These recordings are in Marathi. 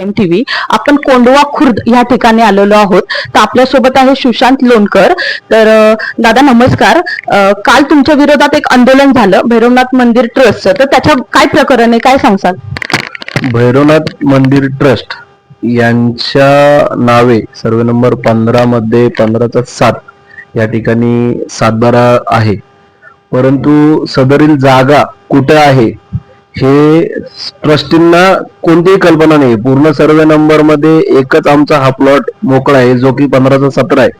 टीव्ही आपण कोंडवा खुर्द या ठिकाणी आलेलो आहोत. तर आपल्यासोबत आहे सुशांत लोणकर. तर दादा नमस्कार. काल तुमच्या विरोधात एक आंदोलन झालं भैरवनाथ मंदिर ट्रस्टचं. तर त्याच्या काय प्रकरण आहे? काय सांगसाल? भैरवनाथ मंदिर ट्रस्ट यांच्या नावे सर्वे नंबर पंधरा मध्ये पंधराचा सात या ठिकाणी सातबारा आहे. परंतु सदरील जागा कुठे आहे? हे ट्रस्टींना कोणतीही कल्पना नाही. पूर्ण सर्वे नंबरमध्ये एकच आमचा हा प्लॉट मोकळा आहे जो की पंधराचा सतरा आहे.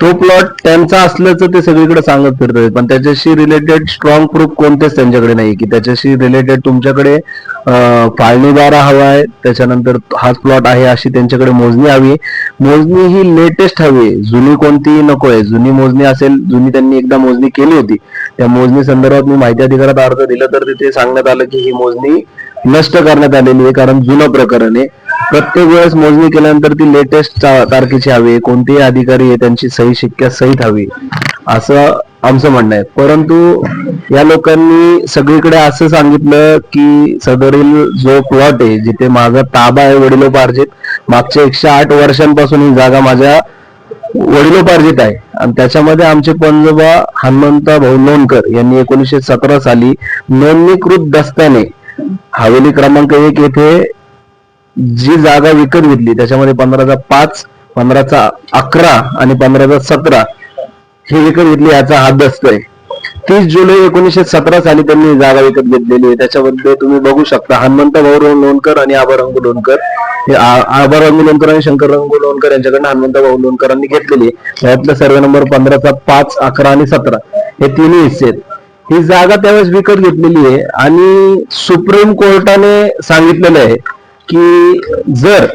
तो प्लॉट त्यांचा असल्याचं ते सगळीकडे सांगत फिरतात पण त्याच्याशी रिलेटेड स्ट्रॉंग प्रूफ कोणतेच त्यांच्याकडे नाही की त्याच्याशी रिलेटेड तुमच्याकडे फाळणीदारा हवा आहे. त्याच्यानंतर हाच प्लॉट आहे अशी त्यांच्याकडे मोजणी हवी मोजणी ही लेटेस्ट हवी आहे. जुनी कोणतीही नको आहे. जुनी मोजणी असेल जुनी त्यांनी एकदा मोजणी केली होती. त्या मोजणी संदर्भात मी माहिती अधिकारात अर्ज दिला तर तिथे सांगण्यात आलं की ही मोजणी नष्ट करण्यात आलेली आहे कारण जुनं प्रकरण आहे. प्रत्येक वेळेस मोजणी केल्यानंतर ती लेटेस्ट तारखेची हवी आहे. कोणतेही अधिकारी आहे त्यांची सही शिक्क्या सहित हवी असं आमचं म्हणणं आहे. परंतु या लोकांनी सगळीकडे असं सांगितलं की सदरील जो प्लॉट आहे जिथे माझा ताबा आहे वडिलोपार्जित मागच्या एकशे आठ वर्षांपासून ही जागा माझ्या वडिलोपार्जित आहे. आणि त्याच्यामध्ये आमचे पंजोबा हनुमंत भाऊ लोणकर यांनी एकोणीसशे सतरा साली नोंदणीकृत दस्त्याने हवेली क्रमांक एक येथे जी जागा विकत घेतली त्याच्यामध्ये पंधराचा पाच पंधराचा अकरा आणि पंधराचा सतरा हे विकत घेतली याचा हात दसतोय तीस जुलै एकोणीसशे सतरा साली त्यांनी जागा विकत घेतलेली आहे. त्याच्यामध्ये तुम्ही बघू शकता हनुमंत भाऊ लोणकर आणि आबारंगू लोणकर. हे आ- लोणकर आणि शंकर रंगू लोणकर यांच्याकडनं हनुमंत भाऊ लोणकरांनी घेतलेली आहे. यातला सर्वे नंबर पंधराचा पाच अकरा आणि सतरा. हे तिन्ही हिस्से आहेत. ही जागा त्यावेळेस विकत घेतलेली आहे. आणि सुप्रीम कोर्टाने सांगितलेलं आहे की जर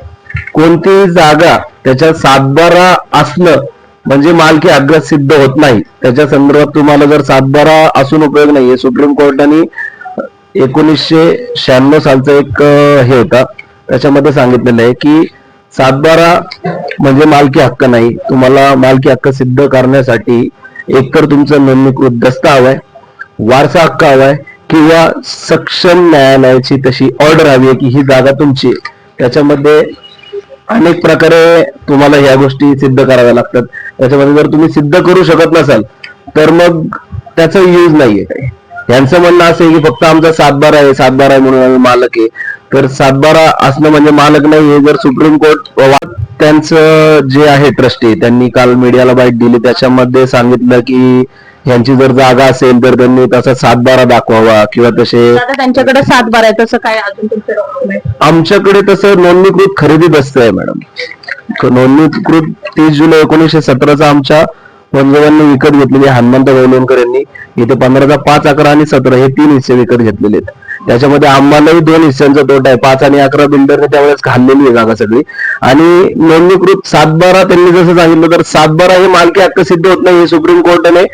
कोणतीही जागा त्याच्या सातबारा असणं म्हणजे मालकी हक्क सिद्ध होत नाही त्याच्या संदर्भात तुम्हाला जर सातबारा असून उपयोग नाहीये. सुप्रीम कोर्टाने एकोणीसशे शहाण्णव सालचा एक हे होता. त्याच्यामध्ये सांगितलेलं आहे की सातबारा म्हणजे मालकी हक्क नाही. तुम्हाला मालकी हक्क सिद्ध करण्यासाठी एकतर तुमचं नोंदणीकृत दस्त हवाय वारसा हक्क हवाय किंवा सक्षम न्यायालयाची तशी ऑर्डर हवी आहे की ही जागा तुमची त्याच्यामध्ये अनेक प्रकारे तुम्हाला ह्या गोष्टी सिद्ध कराव्या लागतात. त्याच्यामध्ये जर तुम्ही सिद्ध करू शकत नसाल तर मग त्याचा यूज नाहीये काही. यांचं म्हणणं असं आहे की फक्त आमचा सातबारा आहे सातबारा आहे म्हणून आम्ही मालक आहे. तर सातबारा असणं म्हणजे मालक नाही हे जर सुप्रीम कोर्ट त्यांचं जे आहे ट्रस्टी त्यांनी काल मीडियाला बाईट दिली. त्याच्यामध्ये सांगितलं की यांची जर जागा असेल तर त्यांनी तसा सातबारा दाखवावा किंवा तसे त्यांच्याकडे सात बारा आहे तसं काय अजून आमच्याकडे तसं नोंदणीकृत खरेदी दस्त आहे मॅडम. नोंदणीकृत तीस जुलै एकोणीसशे सतराचा आमच्या पंजोबांनी विकत घेतलेली आहे हनुमंत गवलोणकर यांनी. इथे पंधराचा पाच अकरा आणि सतरा हे तीन हिस्से विकत घेतलेले आहेत. त्याच्यामध्ये आम्हालाही दोन हिस्स्यांचा तोटा आहे. पाच आणि अकरा बिल्डरने त्यावेळेस घाललेली आहे जागा सगळी. आणि नोंदणीकृत सातबारा त्यांनी जसं सांगितलं तर सातबारा हे मालकी हक्क सिद्ध होत नाही हे सुप्रीम कोर्टाने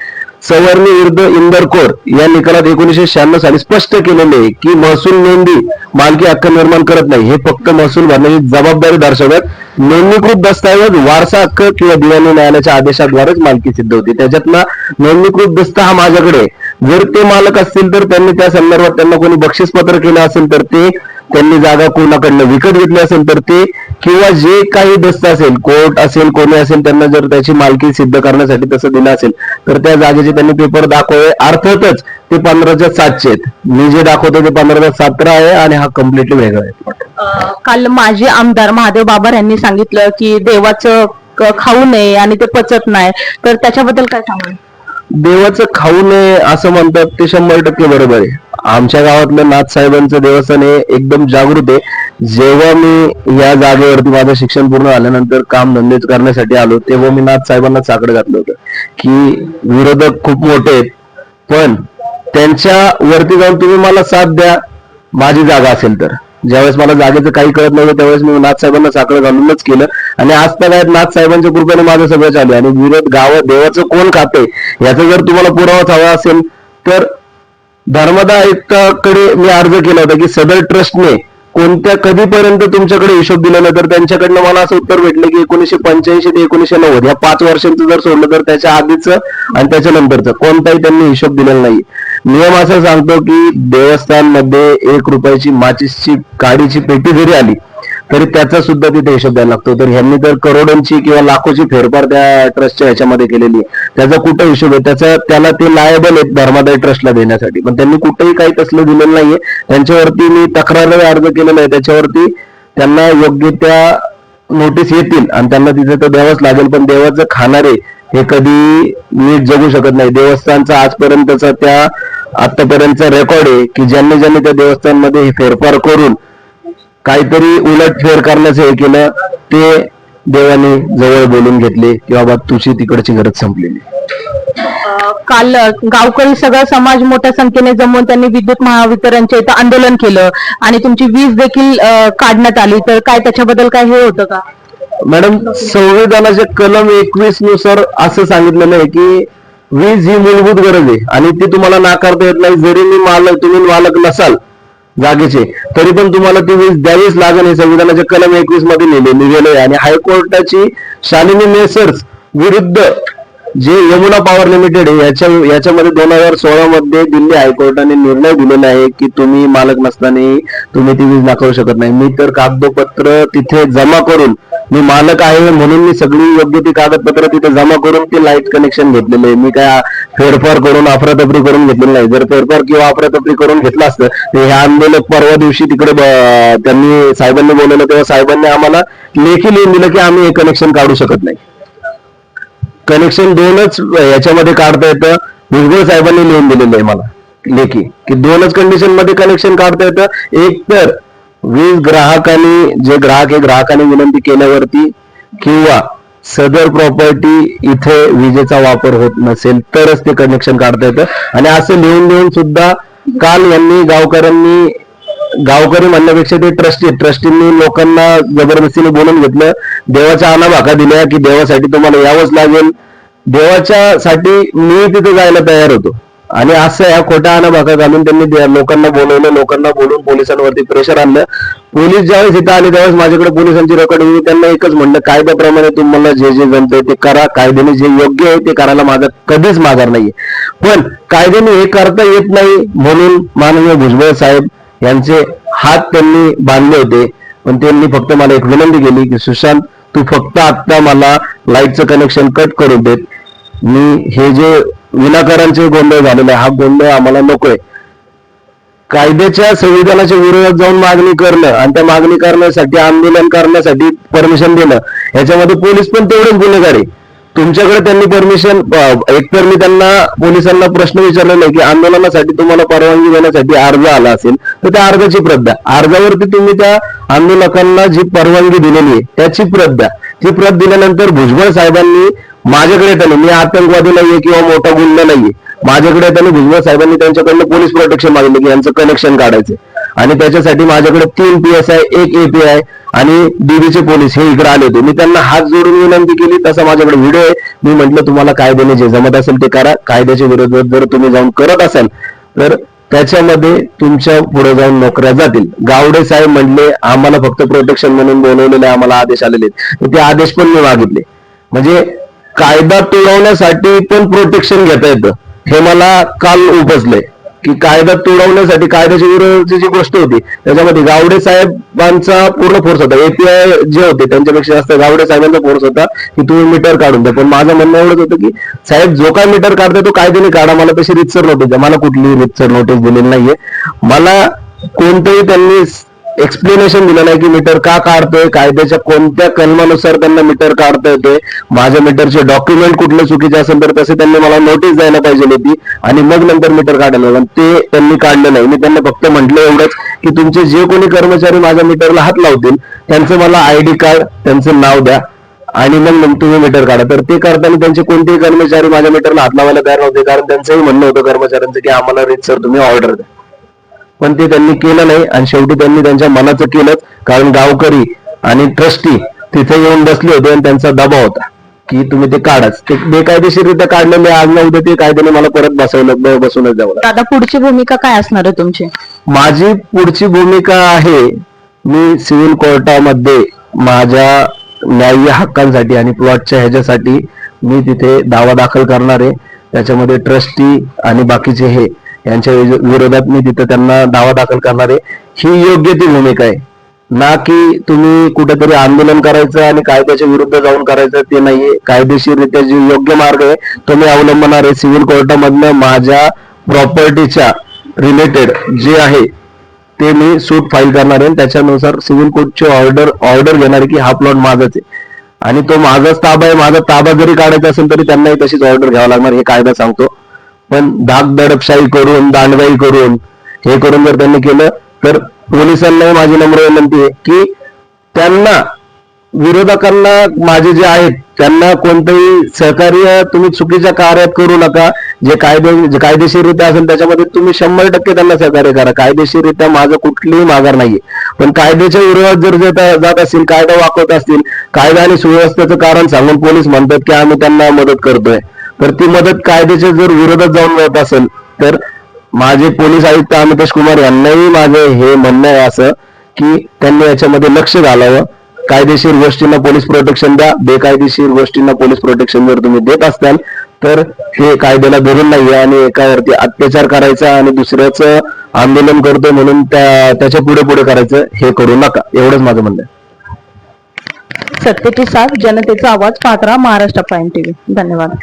सवर्णी विरुद्ध इंदरकोर या निकालात एकोणीसशे शहाण्णव साली स्पष्ट केलेले आहे की महसूल नोंदी मालकी हक्क निर्माण करत नाही. हे फक्त महसूल भरण्याची जबाबदारी दर्शवत नोंदणीकृत दस्तऐवज वारसा हक्क किंवा दिवाणी न्यायालयाच्या आदेशाद्वारेच मालकी सिद्ध होती. त्याच्यातला नोंदणीकृत दस्त हा माझ्याकडे जर ते मालक असतील तर त्यांनी त्या संदर्भात त्यांना कोणी बक्षीसपत्र केलं असेल तर ते त्यांनी जागा कोणाकडनं विकत घेतली असेल तर ते किंवा जे काही दस्त असेल कोर्ट असेल कोणी असेल त्यांना जर त्याची मालकी सिद्ध करण्यासाठी तसं दिलं असेल तर त्या जागेचे त्यांनी पेपर दाखवावे. अर्थातच ते पंधराच्या सातशे आहेत. मी जे दाखवतो ते पंधराच्या सतरा आहे आणि हा कम्प्लिटली वेगळा आहे. काल माजी आमदार महादेव बाबर यांनी सांगितलं की देवाचं खाऊ नये आणि ते पचत नाही. तर त्याच्याबद्दल काय सांगू देवाचं खाऊ नये असं म्हणतात ते शंभर टक्के बरोबर आहे. आमच्या गावातलं नाथ साहेबांचं देवस्थान हे एकदम जागृत आहे. जेव्हा मी या जागेवरती माझं शिक्षण पूर्ण झाल्यानंतर काम धंदे करण्यासाठी आलो तेव्हा मी नाथ साहेबांना चाकड घातलं होतं. की विरोधक खूप मोठे आहेत पण त्यांच्या वरती जाऊन तुम्ही मला साथ द्या माझी जागा असेल तर. ज्यावेळेस मला जागेचं काही कळत नव्हतं त्यावेळेस मी नाथ साहेबांना साकडं घालूनच केलं. आणि आज तर काय नाथ साहेबांच्या कृपेने माझं सगळं चालू आणि विरोध गाव देवाचं कोण खाते याचा जर तुम्हाला पुरावाच हवा असेल तर धर्मदा आयुक्ताकडे मी अर्ज केला होता की सदर ट्रस्टने कोणत्या कधीपर्यंत तुमच्याकडे हिशोब दिलेला तर त्यांच्याकडनं मला असं उत्तर भेटलं की एकोणीशे पंच्याऐंशी ते एकोणीशे नव्वद या पाच वर्षांचं जर सोडलं तर त्याच्या आधीचं आणि त्याच्या नंतरचं कोणताही त्यांनी हिशोब दिलेला नाही. नियम असं सांगतो की देवस्थानमध्ये एक रुपयाची माचीसची काडीची पेटी जरी आली तरी त्याचा सुद्धा तिथे हिशोब द्यायला लागतो. तर ह्यांनी तर करोडोंची किंवा लाखोची फेरफार त्या ट्रस्टच्या ह्याच्यामध्ये केलेली आहे. त्याचा कुठं हिशोब आहे? त्याचा त्याला ते लायबल आहेत धर्मादाय ट्रस्टला देण्यासाठी. पण त्यांनी कुठेही काही तसलं दिलेलं नाहीये. त्यांच्यावरती मी तक्रार अर्ज केलेला आहे. त्याच्यावरती त्यांना योग्य त्या नोटीस येतील आणि त्यांना तिथे तर द्यावंच लागेल. पण देवाचं खाणारे हे कधी नीट जगू शकत नाही. देवस्थानचा आजपर्यंतचा त्या आतापर्यंतचा रेकॉर्ड आहे की ज्यांनी ज्यांनी त्या देवस्थानमध्ये हे फेरफार करून काहीतरी उलटफेर करण्याचं हे केलं ते देवाने जवळ बोलून घेतले की बाबा तुझी तिकडची गरज संपलेली. काल गावकरी सगळा समाज मोठ्या संख्येने जमून त्यांनी विद्युत महावितरणच्या इथं आंदोलन केलं आणि तुमची वीज देखील काढण्यात आली. तर काय त्याच्याबद्दल काय हे होतं का? मॅडम संविधानाच्या कलम एकवीसनुसार असं सांगितलेलं आहे की वीज ही मूलभूत गरज आहे आणि ती तुम्हाला नाकारता येत नाही. जरी मी मालक तुम्ही मालक नसाल जागेचे. तरी पण तुम्हाला ती वीज द्यावीच लागेल हे संविधानाच्या कलम एकवीसमध्ये लिहिले लिहिलेलं आहे. आणि हायकोर्टाची शालिनी मेसर्स विरुद्ध जे यमुना पॉवर लिमिटेड आहे याच्या याच्यामध्ये दोन हजार सोळा मध्ये दिल्ली हायकोर्टाने निर्णय दिलेला आहे की तुम्ही मालक नसताना तुम्ही ती वीज नाकारू शकत नाही. मी तर कागदपत्र तिथे जमा करून मी मालक आहे म्हणून मी सगळी योग्य ती कागदपत्र तिथे जमा करून ते लाइट कनेक्शन घेतलेले आहे मी काय फेरफार करून अफरातफरी करून घेतलेलं नाही. जर फेरफार किंवा अफरातफरी करून घेतलं असतं तर हे आंदोलक परवा दिवशी तिकडे त्यांनी साहेबांनी बोलवलं तेव्हा साहेबांनी आम्हाला लेखी लिहून दिलं की आम्ही हे कनेक्शन काढू शकत नाही. कनेक्शन दोनच याच्यामध्ये काढता येतं. भुजबळ साहेबांनी लिहून दिलेलं आहे मला लेखी. की दोनच कंडिशनमध्ये कनेक्शन काढता येतं. एक तर वीज ग्राहकांनी जे ग्राहक आहे ग्राहकांनी विनंती केल्यावरती किंवा सदर प्रॉपर्टी इथे विजेचा वापर होत नसेल तरच ते कनेक्शन काढता येतं. आणि असं लिहून लिहून सुद्धा काल यांनी गावकऱ्यांनी गावकरी म्हणण्यापेक्षा ते ट्रस्टी ट्रस्टींनी लोकांना जबरदस्तीने बोलून घेतलं. देवाच्या अनाभाका दिल्या की देवासाठी तुम्हाला यावंच लागेल. देवाच्या साठी मी तिथे जायला तयार होतो. आणि असं या खोट्या अनाभाका घालून त्यांनी लोकांना बोलवलं लोकांना बोलून पोलिसांवरती प्रेशर आणलं. पोलीस ज्यावेळेस इथं आले त्यावेळेस माझ्याकडे पोलिसांची रेकॉर्ड होती. त्यांना एकच म्हणलं कायद्याप्रमाणे तुम्हाला जे जे जमतंय ते करा. कायद्याने जे योग्य आहे ते करायला माझा कधीच माघार नाहीये. पण कायद्याने हे करता येत नाही म्हणून माननीय भुजबळ साहेब यांचे हात त्यांनी बांधले होते. पण त्यांनी फक्त मला एक विनंती केली की सुशांत तू फक्त आता मला लाईटचं कनेक्शन कट करून देत मी हे जे विनाकारांचे गोंधळ झालेले आहे, हा गोंधळ आम्हाला नकोय. कायद्याच्या संविधानाच्या विरोधात जाऊन मागणी करणं आणि त्या मागणी करण्यासाठी आंदोलन करण्यासाठी परमिशन देणं याच्यामध्ये पोलीस पण तेवढेच गुन्हेगार आहे. तुमच्याकडे त्यांनी परमिशन एकतर मी त्यांना पोलिसांना प्रश्न विचारला नाही की आंदोलनासाठी तुम्हाला परवानगी देण्यासाठी अर्ज आला असेल तर त्या अर्जाची प्रत द्या. अर्जावरती तुम्ही त्या आंदोलकांना जी परवानगी दिलेली आहे त्याची प्रत द्या. ती प्रत दिल्यानंतर भुजबळ साहेबांनी माझ्याकडे त्याने मी आतंकवादी नाहीये किंवा मोठा गुन्हा नाहीये. माझ्याकडे त्याने भुजबळ साहेबांनी त्यांच्याकडनं पोलीस प्रोटेक्शन मागितलं की यांचं कनेक्शन काढायचं. आणि त्याच्यासाठी माझ्याकडे तीन पी एस आय एक एपीआय आणि डीबीचे पोलीस हे इकडे आले होते. मी त्यांना हात जोडून विनंती केली तसा माझ्याकडे व्हिडिओ आहे. मी म्हटलं तुम्हाला कायद्याने जे जमत असेल ते करा. कायद्याच्या विरोधात जर तुम्ही जाऊन करत असाल तर त्याच्यामध्ये तुमच्यापुढे जाऊन नोकऱ्या जातील. गावडे साहेब म्हणले आम्हाला फक्त प्रोटेक्शन म्हणून बोलवलेले आम्हाला आदेश आलेले ते आदेश पण मी मागितले. म्हणजे कायदा तुडवण्यासाठी पण प्रोटेक्शन घेता येतं. हे मला काल उपजलंय की कायदा तुडवण्यासाठी कायद्याच्या विरोधाची जी गोष्ट होती त्याच्यामध्ये गावडे साहेबांचा पूर्ण फोर्स होता. एपीआय जे होते त्यांच्यापेक्षा जास्त गावडे साहेबांचा फोर्स होता की तुम्ही मीटर काढून द्या. पण माझं म्हणणं एवढंच होतं की साहेब जो काय मीटर काढताय तो कायद्याने काढा. मला तशी रितसर नोटीस द्या मला कुठलीही रितसर नोटीस दिलेली नाहीये. मला कोणतंही त्यांनी एक्सप्लेनेशन दिलेलं नाही की मीटर का काढतोय कायद्याच्या कोणत्या कलमानुसार त्यांना मीटर काढता येते माझ्या मीटरचे डॉक्युमेंट कुठले चुकीचे असेल तर तसे त्यांनी मला नोटीस द्यायला पाहिजे होती आणि मग नंतर मीटर काढायला ते त्यांनी काढलं नाही. मी त्यांना फक्त म्हटलं एवढंच की तुमचे जे कोणी कर्मचारी माझ्या मीटरला हात लावतील त्यांचं मला आयडी कार्ड त्यांचं नाव द्या आणि मग तुम्ही मीटर काढा. तर ते करताना त्यांचे कोणतेही कर्मचारी माझ्या मीटरला हात लावायला तयार नव्हते कारण त्यांचंही म्हणणं होतं कर्मचाऱ्यांचं की आम्हाला सर तुम्ही ऑर्डर द्या. पण ते त्यांनी केलं नाही आणि शेवटी त्यांनी त्यांच्या मनाचं केलंच कारण गावकरी आणि ट्रस्टी तिथे येऊन बसले होते आणि त्यांचा दबाव होता की तुम्ही ते काढाच. ते बेकायदेशीररित्या काढलेले आज ना उद्या ते कायद्याने मला परत बसवलं बसूनच द्यावं लागलं. दादा पुढची भूमिका काय असणार आहे तुमची? माझी पुढची भूमिका आहे मी सिव्हिल कोर्टामध्ये माझ्या न्याय्य हक्कांसाठी आणि प्लॉटच्या ह्याच्यासाठी मी तिथे दावा दाखल करणार आहे. त्याच्यामध्ये ट्रस्टी आणि बाकीचे हे यांच्या विरोधात मी तिथं त्यांना दावा दाखल करणार. आहे ही योग्य ती भूमिका आहे. ना की तुम्ही कुठेतरी आंदोलन करायचं आणि कायद्याच्या विरुद्ध जाऊन करायचं ते नाहीये. कायदेशीररित्या जे योग्य मार्ग आहे तो मी अवलंबणार आहे. सिव्हिल कोर्टामधनं माझ्या प्रॉपर्टीच्या रिलेटेड जे आहे ते मी सूट फाईल करणार आहे. आणि त्याच्यानुसार सिव्हिल कोर्टची ऑर्डर ऑर्डर घेणार आहे की हा प्लॉट माझाच आहे. आणि तो माझाच ताबा आहे. माझा ताबा जरी काढायचा असेल तरी त्यांनाही तशीच ऑर्डर घ्यावं लागणार. हे कायदा सांगतो. पण धाक दडपशाही करून दांडगाई करून हे करून जर त्यांनी केलं तर पोलिसांनाही माझी नम्र विनंती आहे की त्यांना विरोधकांना माझे जे आहेत त्यांना कोणतंही सहकार्य तुम्ही चुकीच्या कार्यात करू नका. जे कायदे कायदेशीररित्या असेल त्याच्यामध्ये तुम्ही शंभर टक्के त्यांना सहकार्य करा. कायदेशीररित्या माझं कुठलीही माघार नाहीये. पण कायद्याच्या विरोधात जर जात जात असतील कायदा वाकवत असतील कायदा आणि सुव्यवस्थेचं कारण सांगून पोलीस म्हणतात की आम्ही त्यांना मदत करतोय. तर ती मदत कायद्याच्या जर विरोधात जाऊन मिळत असेल तर माझे पोलीस आयुक्त अमितेश कुमार यांनाही माझं हे म्हणणं आहे असं की त्यांनी याच्यामध्ये लक्ष घालावं. कायदेशीर गोष्टींना पोलीस प्रोटेक्शन द्या. बेकायदेशीर गोष्टींना पोलीस प्रोटेक्शन जर तुम्ही देत असताल तर ते कायद्याला धरून नाहीये आणि एकावरती अत्याचार करायचा आणि दुसऱ्याचं आंदोलन करतो म्हणून त्या त्याच्या पुढे पुढे करायचं हे करू नका. एवढंच माझं म्हणणं आहे. सत्तेची साथ जनतेचा आवाज पात्रा महाराष्ट्र प्राईम टीव्ही धन्यवाद.